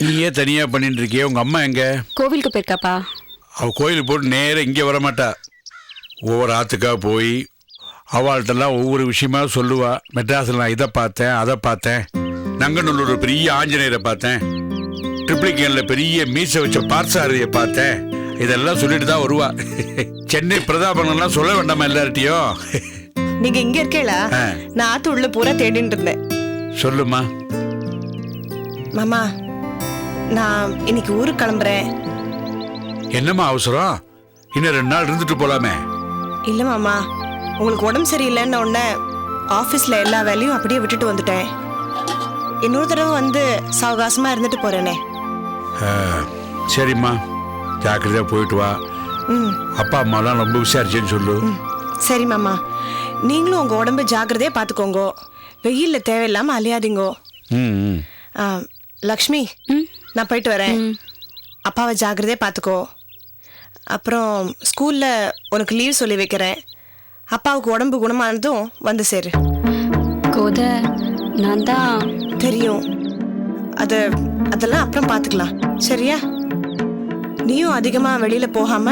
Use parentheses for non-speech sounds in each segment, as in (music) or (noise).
நீயே தனியா பண்ணிட்டு இருக்கியே உங்க அம்மா எங்க? கோவிலுக்கு போயிருக்காப்பா. அவ கோயிலுக்கு போட்டு நேரா இங்கே வரமாட்டா. ஒவ்வொரு ஆத்துக்கா போய் அவள்கிட்டலாம் ஒவ்வொரு விஷயமா சொல்லுவா. மெட்ராஸில் நான் இதை பார்த்தேன் அதை பார்த்தேன். நங்கநல்லூர் பெரிய ஆஞ்சநேயரை பார்த்தேன். ட்ரிப்ளிகேனில் பெரிய மீசை வச்ச பார்சாரதியை பார்த்தேன். இதெல்லாம் சொல்லிட்டு தான் வருவா. சென்னை பிரதாபனெல்லாம் சொல்ல வேண்டாமா எல்லார்ட்டையும் நீங்க இங்க இருக்கேளா ஆ. நான் ஆத்து உள்ள பூரா தேடிட்டு இருந்தேன். சொல்லுமா மாமா நான் இன்னைக்கு ஊருக்கு கிளம்புறேன். என்னம்மா அவசரம்? இன்னும் ரெண்டு நாள் இருந்துட்டு போலாமே. இல்ல மாமா உங்களுக்கு உடம்பு சரியில்லைன்னு உடனே ஆபீஸ்ல எல்லா வேலையும் அப்படியே விட்டுட்டு வந்துட்டேன். இன்னொரு தடவை வந்து சாவகாசமா இருந்துட்டு போறேனே. சரிம்மா. ஜாக்கிரதையா போயிட்டு வா. ம். அப்பா அம்மாலாம் ரொம்ப விசாரிச்சேன்னு சொல்லு. சரி மாமா நீங்களும் உங்க உடம்பு ஜாக்கிரதையா பாத்துக்கோங்க. வெயில்ல தேவையில்லாம அலையாதீங்கோ. ம். ஆ, லக்ஷ்மி நான் போயிட்டு வரேன். அப்பாவை ஜாக்கிரதையா பார்த்துக்கோ அப்புறம் ஸ்கூல்ல உனக்கு லீவ் சொல்லி வைக்கிறேன். அப்பாவுக்கு உடம்பு குணமானதும் வந்து சேரு. கோத நான் தான் தெரியும். அது அதெல்லாம் அப்புறம் பார்த்துக்கலாம் சரியா? நீயும் அதிகமா வெளியில போகாம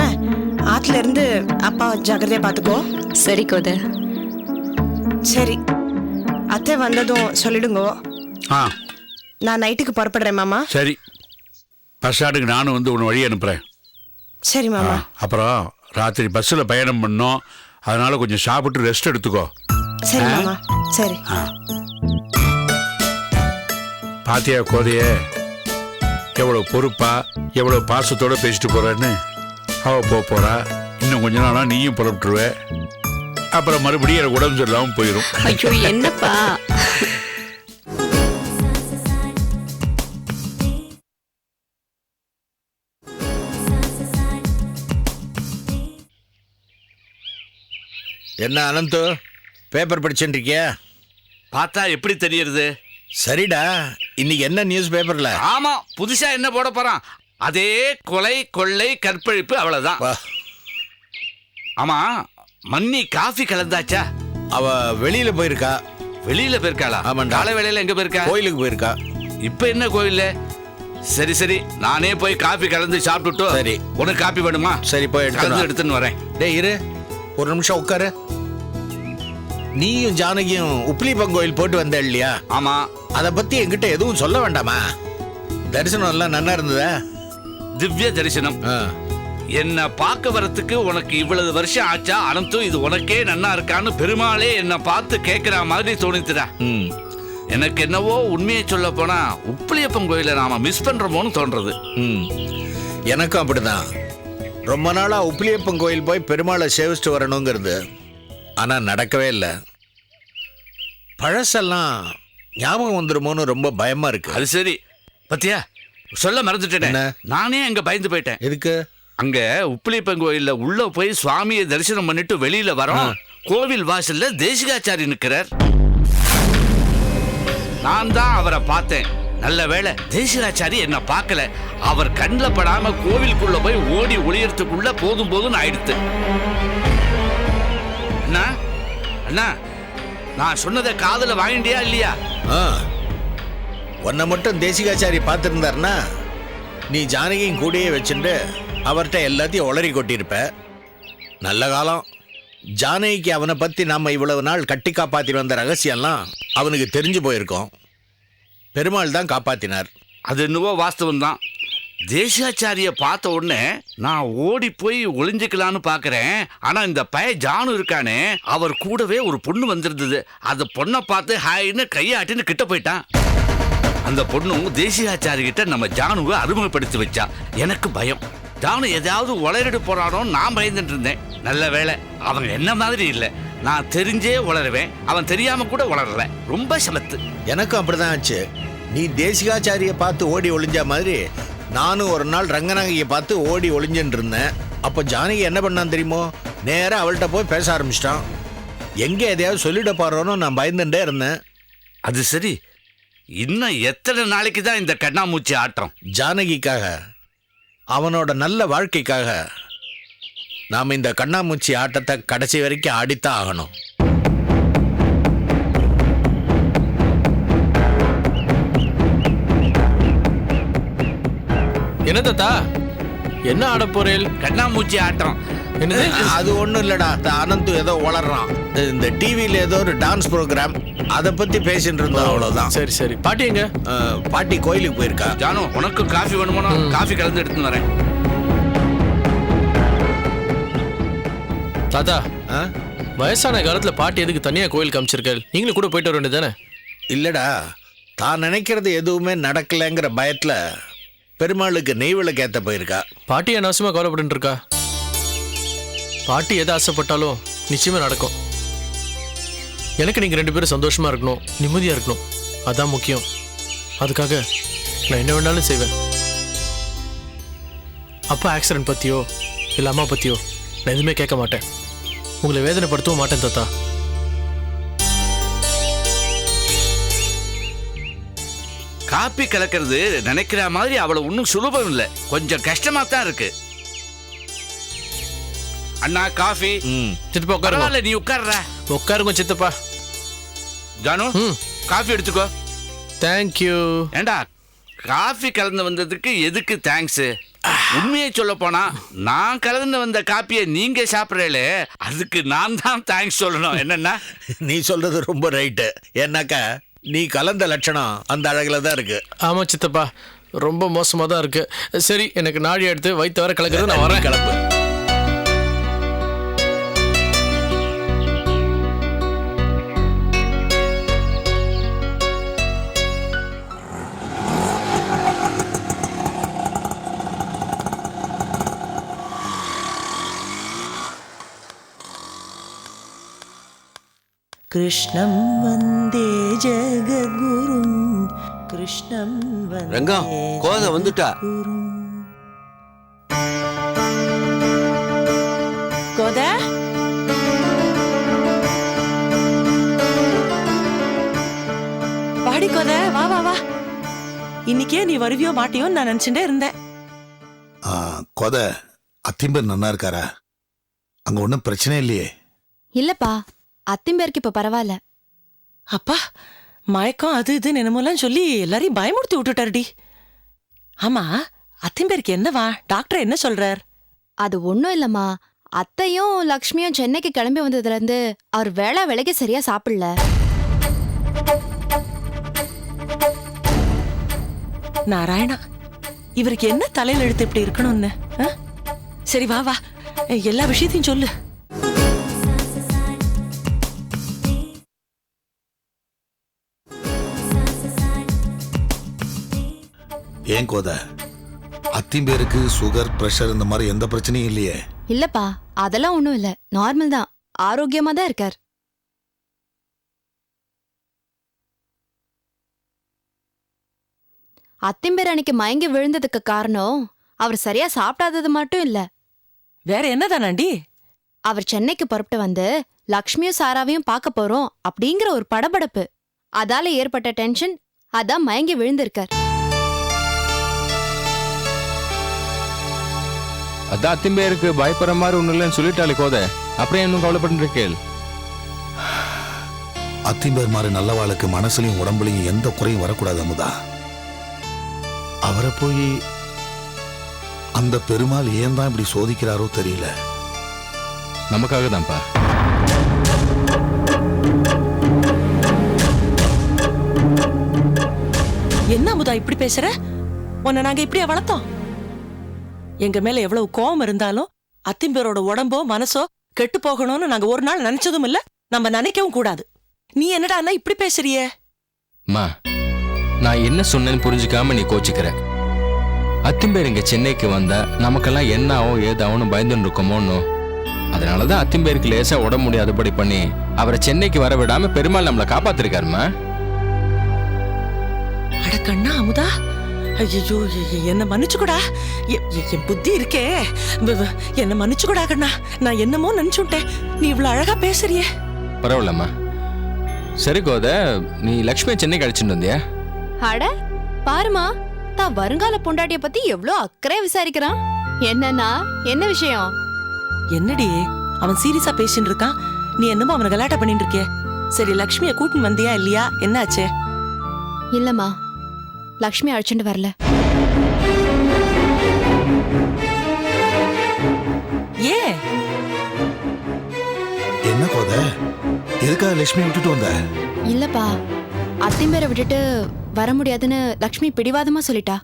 ஆத்துல இருந்து அப்பாவை ஜாக்கிரதையா பார்த்துக்கோ சரி கோத. சரி. அத்தை வந்ததும் சொல்லிடுங்கோ. ஆ. நான் நைட்டுக்கு புறப்படுறேன் மாமா. சரி. பஸ் ஸ்டாண்டுக்கு நானும் வந்து உன்னை வழி அனுப்புகிறேன் சரி மாமா. அப்புறம் ராத்திரி பஸ்ஸில் பயணம் பண்ணோம். அதனால கொஞ்சம் சாப்பிட்டு ரெஸ்ட் எடுத்துக்கோ. சரி மாமா. சரி. பாத்தியா கோதைய? எவ்வளோ பொறுப்பா எவ்வளோ பாசத்தோட பேசிட்டு போறேன்னு. அவ போக போறா. இன்னும் கொஞ்ச நாளா நீயும் புறப்பட்டுருவ. அப்புறம் மறுபடியும் எனக்கு உடம்பு சரியில்லாமல் போயிடும் ஐயோ என்னப்பா? என்ன அனந்து? பேப்பர் படிச்சுட்டு இருக்கியா பார்த்தா எப்படி தெரியறது? சரிடா இன்னைக்கு என்ன நியூஸ் பேப்பர்ல ஆமா புதுசா என்ன போட போறான்? அதே கொலை கொள்ளை கற்பழிப்பு அவ்வளவுதான். ஆமா மன்னி காஃபி கலந்தாச்சா? அவ வெளியில போயிருக்கா. வெளியில போயிருக்காளா? ஆமாண்டா. காலை வேலையில எங்க போயிருக்கா? கோயிலுக்கு போயிருக்கா. இப்ப என்ன கோயில்ல? சரி சரி நானே போய் காபி கலந்து சாப்பிட்டுட்டு சரி. உனக்கு காபி வேணுமா? சரி போய் வா. எடுத்துன்னு வரேன். டேய் இரு. ஒரு நிமிஷம் உட்காரு. நீயும் ஜானகியும் உப்பிலிப்பம் கோயில் போட்டு வந்த இல்லையா? ஆமா. அதை பத்தி என்கிட்ட எதுவும் சொல்ல வேண்டாமா? தரிசனம் எல்லாம் நல்லா இருந்ததா? திவ்ய தரிசனம். என்ன பார்க்க வரத்துக்கு உனக்கு இவ்வளவு வருஷம் ஆச்சா? அனந்தும் இது உனக்கே நன்னா இருக்கான்னு பெருமாளே என்ன பார்த்து கேட்கிற மாதிரி தோணித்துடா. ம், எனக்கு என்னவோ உண்மையை சொல்ல போனா உப்பிலியப்பன் கோயிலை நாம மிஸ் பண்றோமோன்னு தோன்றது. ம். எனக்கும் அப்படிதான். ரொம்ப நாளா உப்பிலியப்பன் கோயில் போய் பெருமாளை சேவிச்சுட்டு வரணுங்கிறது. ஆனா நடக்கவே இல்லை. பழசெல்லாம் ஞாபகம் வந்துருமோன்னு ரொம்ப பயமா இருக்கு. அது சரி. பத்தியா? சொல்ல மறந்துட்டேனே? நானே அங்க பயந்து போயிட்டேன். எதுக்கு? அங்க உப்பிலியப்பன் கோயில்ல உள்ள போய் சுவாமியை தரிசனம் பண்ணிட்டு வெளியில வரோம். கோவில் வாசல்ல தேசிகாச்சாரி நிக்கிறார். நான் தான் அவரை பார்த்தேன். நல்ல வேளை தேசிகாச்சாரி என்ன பார்க்கல. அவர் கண்ணில் படாம கோவிலுக்குள்ள போய் ஓடி ஒளியறதுக்குள்ள போதும் போதும்னு ஆயிடுத்து. அண்ணா அண்ணா நான் சொன்னதை காதல வாங்கிட்டியா இல்லையா? ஆ உன்னை மட்டும் தேசிகாச்சாரி பார்த்துருந்தாருன்னா நீ ஜானகியும் கூடயே வச்சுட்டு அவர்கிட்ட எல்லாத்தையும் உளறி கொட்டியிருப்ப. நல்ல காலம். ஜானகிக்கு அவனை பற்றி நாம் இவ்வளவு நாள் கட்டி காப்பாற்றி வந்த ரகசியம்லாம் அவனுக்கு தெரிஞ்சு போயிருக்கோம். பெருமாள் தான் காப்பாத்தினார். அது என்னவோ வாஸ்தவம் தான். தேசியாச்சாரிய பார்த்த உடனே நான் ஓடி போய் ஒளிஞ்சுக்கலான்னு பார்க்குறேன். ஆனா இந்த பய ஜானு இருக்கானே அவர் கூடவே ஒரு பொண்ணு வந்திருந்தது. அந்த பொண்ணை பார்த்து ஹாய்னு கையாட்டின்னு கிட்ட போயிட்டான். அந்த பொண்ணும் தேசியாச்சாரி கிட்ட நம்ம ஜானுவை அறிமுகப்படுத்தி வச்சா. எனக்கு பயம். ஜானு எதாவது உளறிட்டு போறானோ நான் பயந்துட்டு இருந்தேன். நல்ல வேளை அவன் என்ன மாதிரி இல்லை. நான் தெரிஞ்சே உளருவேன். அவன் தெரியாம கூட உளரல ரொம்ப சமத்து. எனக்கும் அப்படிதான் ஆச்சு. நீ தேசிகாச்சாரியை பார்த்து ஓடி ஒளிஞ்ச மாதிரி நானும் ஒரு நாள் ரங்கநாயகியை பார்த்து ஓடி ஒளிஞ்சுட்டு இருந்தேன். அப்போ ஜானகி என்ன பண்ணான் தெரியுமோ? நேரா அவள்கிட்ட போய் பேச ஆரம்பிச்சிட்டான். எங்கே எதையாவது சொல்லிட போறோன்னு நான் பயந்துட்டே இருந்தேன். அது சரி. இன்னும் எத்தனை நாளைக்கு தான் இந்த கண்ணாமூச்சி ஆட்டம்? ஜானகிக்காக. அவனோட நல்ல வாழ்க்கைக்காக நாம் இந்த கண்ணாமூச்சி ஆட்டத்தை கடைசி வரைக்கும் ஆடித்தான் ஆகணும். என்ன தாத்தா? என்ன ஆட போறேன் கண்ணாமூச்சி ஆட்டம். என்னது? அது ஒண்ணும் இல்லடா. இந்த அனந்து ஏதோ வளர்றான் இந்த டிவியில ஏதோ ஒரு டான்ஸ் ப்ரோக்ராம் அதை பத்தி பேசிட்டு இருந்தோம் அவ்வளவுதான். சரி சரி. பாட்டி எங்க? பாட்டி கோயிலுக்கு போயிருக்கா. ஜானு உனக்கு காஃபி வேணுமோ காஃபி கலந்து எடுத்துன்னு வரேன். தாத்தா ஆ? வயசான காலத்துல பாட்டி எதுக்கு தனியா கோயில் காமிச்சிருக்கேன் நீங்களும் கூட போயிட்டு வர வேண்டியதானே இல்லடா. தான் நினைக்கிறது எதுவுமே நடக்கலைங்கிற பயத்துல பெருமாளுக்கு நெய் விளக்கு ஏத்த போயிருக்கா. பாட்டி அனாவசியமா கவலைப்பட்டு இருக்கா பாட்டி எதை ஆசைப்பட்டாலும் நிச்சயமாக நடக்கும். எனக்கு நீங்கள் ரெண்டு பேரும் சந்தோஷமாக இருக்கணும் நிம்மதியாக இருக்கணும். அதான் முக்கியம். அதுக்காக நான் என்ன வேணாலும் செய்வேன். அப்பா ஆக்சிடென்ட் பற்றியோ இல்லை அம்மா பற்றியோ நான் எதுவுமே கேட்க மாட்டேன். உங்களை வேதனைப்படுத்தவும் மாட்டேன் தாத்தா. காப்பி கலக்கிறது நினைக்கிற மாதிரி அவ்வளோ ஒன்றும் சுலபம் இல்லை. கொஞ்சம் கஷ்டமாக தான் இருக்குது அண்ணா காஃபி. ம். சித்தப்பா உட்காருங்க. பரவாயில்ல நீ உட்கார்ற. உட்காருங்க சித்தப்பா. ஜானு ம். காஃபி எடுத்துக்கோ. தேங்க்யூ ஏண்டா காஃபி கலந்து வந்ததுக்கு எதுக்கு தேங்க்ஸ் உண்மையை சொல்ல போனா நான் கலந்து வந்த காப்பியை நீங்க சாப்பிடறீங்களே அதுக்கு நான் தான் தேங்க்ஸ் சொல்லணும். என்னன்னா? (laughs) நீ சொல்றது ரொம்ப ரைட்டு ஏன்னாக்கா நீ கலந்த லட்சணம் அந்த அழகுல தான் இருக்கு. ஆமா சித்தப்பா. ரொம்ப மோசமா தான் இருக்கு. சரி எனக்கு நாடி எடுத்து வயிற்று வர கலக்கிறது நான் வரேன். கிளம்பு. कृष्णं वन्दे जगद्गुरुं कृष्णं वन्दे ரங்கம் கோதை வந்துட்டா गुरुम् கோத வாடி கோத வா வா வா இன்னைக்கே நீ வருவியோ மாட்டியோன்னு நான் நினைச்சுட்டே இருந்தேன் ஆ, கொத அத்திம்பர் நன்னா இருக்காரா அங்க ஒன்றும் பிரச்சனை இல்லையே இல்லப்பா அத்திம்பேருக்கு இப்ப பரவாயில்ல. அப்பா மயக்கம் அது இதுன்னு என்னமோலாம் சொல்லி எல்லாரையும் பயமுறுத்தி விட்டுட்டாருடி. ஆமா அத்திம்பேருக்கு என்னவா டாக்டர் என்ன சொல்றார்? அது ஒண்ணும் இல்லம்மா. அத்தையும் லக்ஷ்மியும் சென்னைக்கு கிளம்பி வந்ததுல இருந்து அவர் வேளா வேலைக்கு சரியா சாப்பிடல. நாராயணா இவருக்கு என்ன தலையில எழுத்து இப்படி இருக்கணும்னு? சரி வா வா. எல்லா விஷயத்தையும் சொல்லு. ஏன் கோத? அத்திம்பேருக்கு சுகர் பிரஷர் இந்த மாதிரி எந்த பிரச்சனையும் இல்லையே. இல்லப்பா அதெல்லாம் ஒண்ணும் இல்ல. நார்மல் தான். ஆரோக்கியமா தான் இருக்கார். அத்திம்பேர் அன்னைக்கு மயங்கி விழுந்ததுக்கு காரணம் அவர் சரியா சாப்பிடாதது மட்டும் இல்ல. வேற என்னதானாண்டி? அவர் சென்னைக்கு புறப்பட்டு வந்து லக்ஷ்மியும் சாராவையும் பார்க்க போறோம் அப்படிங்கிற ஒரு படபடப்பு. அதால ஏற்பட்ட டென்ஷன் அதான் மயங்கி விழுந்திருக்கார். அதான் அத்திம்பேருக்கு பயப்படுற மாதிரி ஒன்றும் இல்லைன்னு சொல்லிட்டாலே கோதை. அப்புறம் இன்னும் கவலைப்பட்டு இருக்கேள் அத்திம்பேர் மாதிரி நல்லவாளுக்கு மனசுலயும் உடம்புலயும் எந்த குறையும் வரக்கூடாது அமுதா. அவரை போய் அந்த பெருமாள் ஏன் தான் இப்படி சோதிக்கிறாரோ தெரியல. நமக்காக தான்ப்பா. என்ன அமுதா இப்படி பேசுற? உன்னை நாங்க இப்படியா வளர்த்தோம்? எங்க மேல எவ்வளவு கோவம் இருந்தாலும் அத்திம்பேரோட உடம்போ மனசோ கெட்டு போகணும்னு நாங்க ஒரு நாள் நினைச்சதும் இல்ல. நம்ம நினைக்கவும் கூடாது. நீ என்னடா அண்ணா இப்படி பேசுறியே? அம்மா நான் என்ன சொன்னேன்னு புரிஞ்சுக்காம நீ கோச்சிக்கிற. அத்திம்பேர் இங்க சென்னைக்கு வந்தா நமக்கெல்லாம் என்ன ஆகும் ஏதாகும்னு பயந்துன்னு இருக்கோமோன்னு அதனாலதான் அத்திம்பேருக்கு லேசா உடம்பு முடியாதபடி பண்ணி அவரை சென்னைக்கு வர விடாம பெருமாள் நம்மளை காப்பாத்திருக்காருமா? அட கண்ணா அமுதா. ஐயோ என்ன மன்னிச்சுக்கூடா. என் புத்தி இருக்கே. என்ன மன்னிச்சுக்கூடா கண்ணா. நான் என்னமோ நினைச்சுட்டேன். நீ இவ்வளவு அழகா பேசுறியே. பரவாயில்லம்மா. சரி கோதை நீ லக்ஷ்மியை சென்னைக்கு அழைச்சிட்டு வந்தியா? அட பாருமா. தான் வருங்கால பொண்டாட்டிய பத்தி எவ்ளோ அக்கறை விசாரிக்கிறான். என்னன்னா என்ன விஷயம்? என்னடி அவன் சீரியஸா பேசிட்டு இருக்கான். நீ என்னமோ அவனை கலாட்டா பண்ணிட்டு இருக்கிய. சரி லக்ஷ்மியை கூட்டின்னு வந்தியா இல்லையா? என்னாச்சு? இல்லம்மா. லக்ஷ்மி அழைச்சிட்டு வரல. ஏ என்ன கோத? எதுக்காக லக்ஷ்மி விட்டுட்டு வந்த? இல்லப்பா பேரை விட்டுட்டு வர முடியாதுன்னு லக்ஷ்மி பிடிவாதமா சொல்லிட்டா.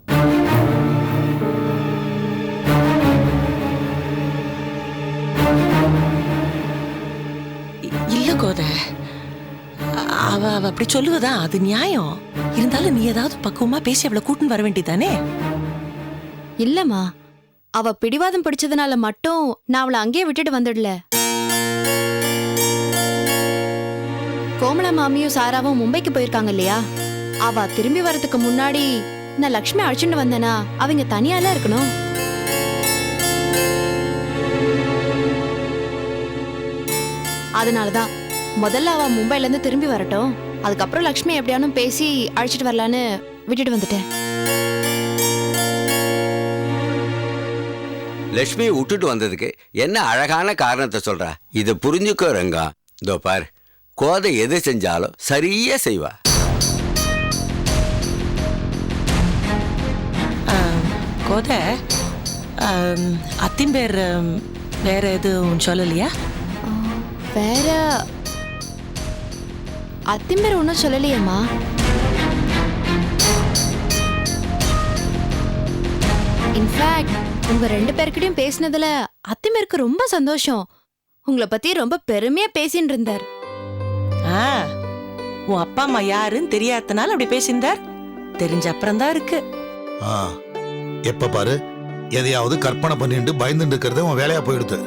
அவ அவ அப்படி சொல்லுவதா? அது நியாயம். இருந்தாலும் நீ ஏதாவது பக்குவமா பேசி அவளை கூட்டின்னு வர வேண்டியதானே இல்லம்மா. அவ பிடிவாதம் பிடிச்சதுனால மட்டும் நான் அவளை அங்கேயே விட்டுட்டு வந்துடல. கோமலா மாமியும் சாராவும் மும்பைக்கு போயிருக்காங்க இல்லையா? அவ திரும்பி வரதுக்கு முன்னாடி நான் லக்ஷ்மி அழைச்சிட்டு வந்தேனா? அவங்க தனியால இருக்கணும். அதனாலதான். முதல்ல அவ மும்பைல இருந்து திரும்பி வரட்டும். அதுக்கப்புறம் லக்ஷ்மி எப்படியானும் பேசி அழைச்சிட்டு வரலான்னு விட்டுட்டு வந்துட்டேன். லட்சுமியை விட்டுட்டு வந்ததுக்கு என்ன அழகான காரணத்தை சொல்றா? இதை புரிஞ்சுக்கோ ரங்கா. இதோ பார் கோதை எது செஞ்சாலும் சரியா செய்வா. ஆ, கோத ஆம், அத்திம்பேர் ஆம், வேற எதுவும் சொல்லலையா? வேற அத்திம்பேர் ஒன்றும் சொல்லலையேம்மா. இன்ஃபேக்ட் உங்க ரெண்டு பேர்கிட்டயும் பேசினதுல அத்திம்பேருக்கு ரொம்ப சந்தோஷம். உங்களை பத்தி ரொம்ப பெருமையா பேசின்னு இருந்தார் ஆ, உன் அப்பா அம்மா யாருன்னு தெரியாதனால அப்படி பேசியிருந்தார் தெரிஞ்ச அப்புறம் தான் இருக்கு. ஆ எப்ப பாரு எதையாவது கற்பனை பண்ணிட்டு பயந்துட்டு இருக்கிறது உன் வேலையா போயிடுது.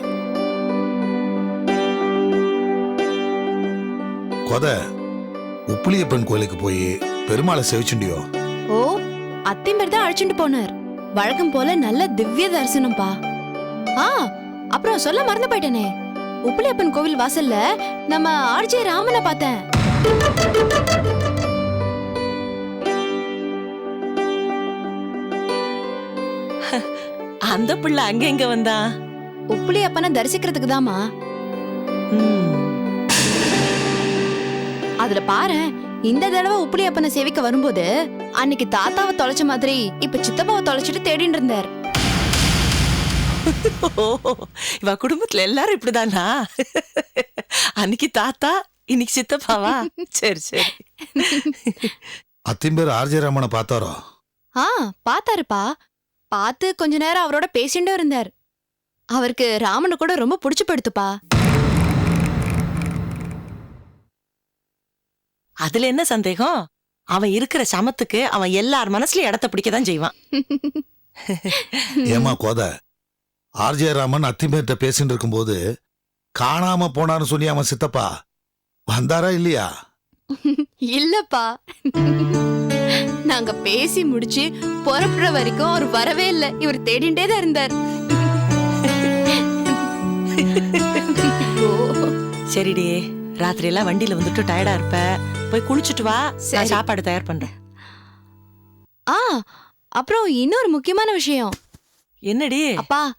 கொத உப்புளியப்பன் கோயிலுக்கு போய் பெருமாளை செவிச்சுண்டியோ ஓ அத்திம்பேர் தான் அழைச்சிட்டு போனார். வழக்கம் போல நல்ல திவ்ய தரிசனம்ப்பா ஆ அப்புறம் சொல்ல மறந்து போயிட்டேனே. உப்பிலியப்பன் கோவில் வாசல்ல நம்ம ஆர்ஜே ராமனை பார்த்தேன். (laughs) அந்த பிள்ளை அங்க எங்க வந்தா? உப்பிலியப்பனை தரிசிக்கிறதுக்கு தாமா ம், அதுல பாரு இந்த தடவை உப்பிலியப்பனை சேவிக்க வரும்போது அன்னைக்கு தாத்தாவை தொலைச்ச மாதிரி இப்ப சித்தப்பாவை தொலைச்சிட்டு தேடிட்டு இருந்தார். இவ குடும்பத்துல எல்லாரும் இப்படிதானா? அன்னைக்கு தாத்தா இன்னைக்கு சித்தப்பாவா? சரி சரி. அத்திம்பேர் ஆர்ஜே ராமனை பார்த்தாரோ? ஆ பார்த்தாருப்பா. பார்த்து கொஞ்ச நேரம் அவரோட பேசிட்டு இருந்தார். அவருக்கு ராமனை கூட ரொம்ப பிடிச்சு போயிடுத்துப்பா. அதுல என்ன சந்தேகம்? அவன் இருக்கிற சமத்துக்கு அவன் எல்லார் மனசுலயும் இடத்த பிடிக்கதான் செய்வான். ஏமா கோத ஆர்ஜே ராமன் அத்திம்பேர்கிட்ட பேசிட்டு இருக்கும்போது காணாம போனான்னு சொல்லி அவன் சித்தப்பா? வந்தாரா இல்லையா? இல்லப்பா. நாங்க பேசி முடிச்சு புறப்படுற வரைக்கும் அவர் வரவே இல்ல. இவர் தேடிண்டே தான் இருந்தார். சரிடி. ராத்திரி எல்லாம் வண்டியில வந்துட்டு டயர்டா இருப்ப. போய் குளிச்சுட்டு வா. நான். சாப்பாடு தயார் பண்றேன். ஆ அப்புறம் இன்னொரு முக்கியமான விஷயம். என்னடி? அப்பா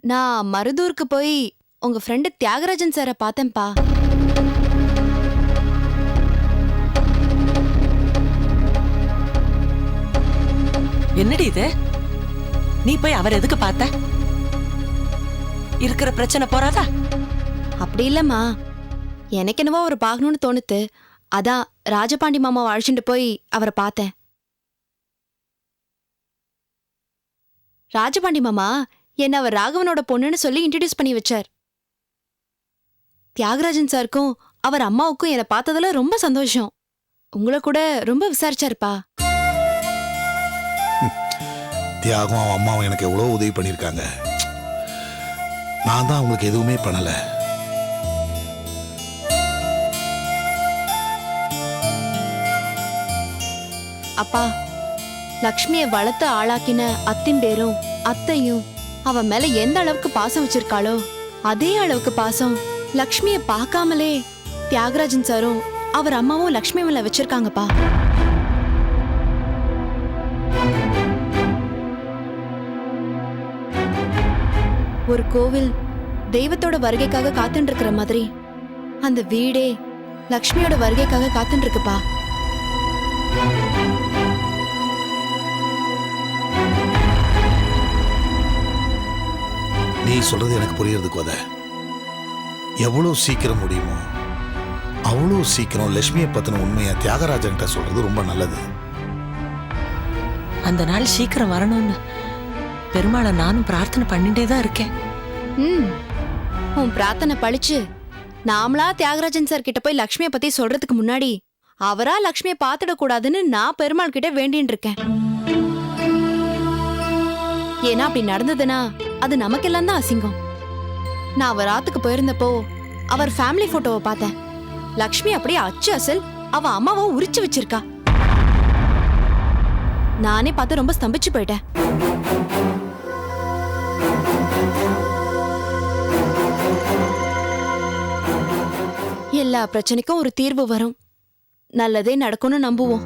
நான் மருதூருக்கு போய் உங்க ஃப்ரெண்டு தியாகராஜன் சாரை பார்த்தேன்ப்பா. என்னடி இது? நீ போய் அவர் எதுக்கு பார்த்த? இருக்கிற பிரச்சனை போறாதா? அப்படி இல்லம்மா. எனக்கு என்னவோ அவர் பார்க்கணும்னு தோணுத்து அதான் ராஜபாண்டி மாமாவை அழைச்சிட்டு போய் அவரை பார்த்தேன். ராஜபாண்டி மாமா என்ன அவர் ராகவனோட பொண்ணுன்னு சொல்லி இன்ட்ரடியூஸ் பண்ணி வச்சார். தியாகராஜன் சாருக்கும் அவர் அம்மாவுக்கும் என்னை பார்த்ததுல ரொம்ப சந்தோஷம். உங்களை கூட ரொம்ப விசாரிச்சாருப்பா. தியாகம் அவன் அம்மாவும் எனக்கு எவ்வளோ உதவி பண்ணியிருக்காங்க. நான் தான் அவங்களுக்கு எதுவுமே பண்ணலை. அப்பா லக்ஷ்மியை வளர்த்து ஆளாக்கின அத்தின் பேரும் அத்தையும் அவ மேல எந்த அளவுக்கு பாசம் வச்சிருக்காளோ அதே அளவுக்கு பாசம் லக்ஷ்மியை பார்க்காமலே தியாகராஜன் சாரும் அவர் அம்மாவும் லக்ஷ்மி மேல வச்சிருக்காங்கப்பா. ஒரு கோவில் தெய்வத்தோட வருகைக்காக காத்துட்டு இருக்கிற மாதிரி அந்த வீடே லக்ஷ்மியோட வருகைக்காக காத்துட்டு இருக்குப்பா நீ சொல்றது எனக்கு புரியுறது கோத. எவ்வளோ சீக்கிரம் முடியுமோ அவ்வளோ சீக்கிரம் லட்சுமியை பத்தின உண்மையை தியாகராஜன்கிட்ட சொல்றது ரொம்ப நல்லது. அந்த நாள் சீக்கிரம் வரணும்னு பெருமாளை நானும் பிரார்த்தனை பண்ணிட்டே தான் இருக்கேன். ம். உன் பிரார்த்தனை பழிச்சு நாமளா தியாகராஜன் சார் கிட்ட போய் லக்ஷ்மிய பத்தி சொல்றதுக்கு முன்னாடி அவரா லக்ஷ்மிய பாத்துடக் கூடாதுன்னு நான் பெருமாள் கிட்ட வேண்டின்னு இருக்கேன். ஏன்னா அப்படி நடந்ததுன்னா அது நமக்கெல்லாம் தான் அசிங்கம். நான் அவர் ஆத்துக்கு போயிருந்தப்போ அவர் ஃபேமிலி போட்டோவை பார்த்தேன். லக்ஷ்மி அப்படியே அச்சு அசல் அவ அம்மாவை உரிச்சு வச்சிருக்கா. நானே பார்த்து ரொம்ப ஸ்தம்பிச்சு போயிட்டேன். எல்லா பிரச்சனைக்கும் ஒரு தீர்வு வரும். நல்லதே நடக்கும்னு நம்புவோம்.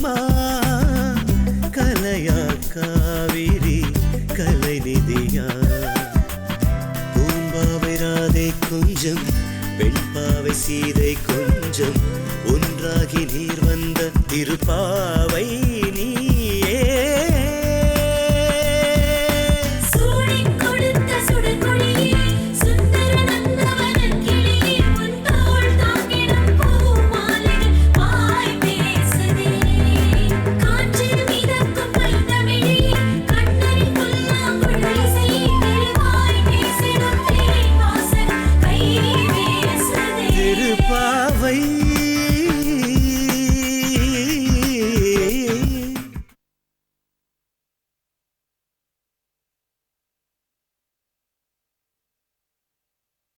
mama.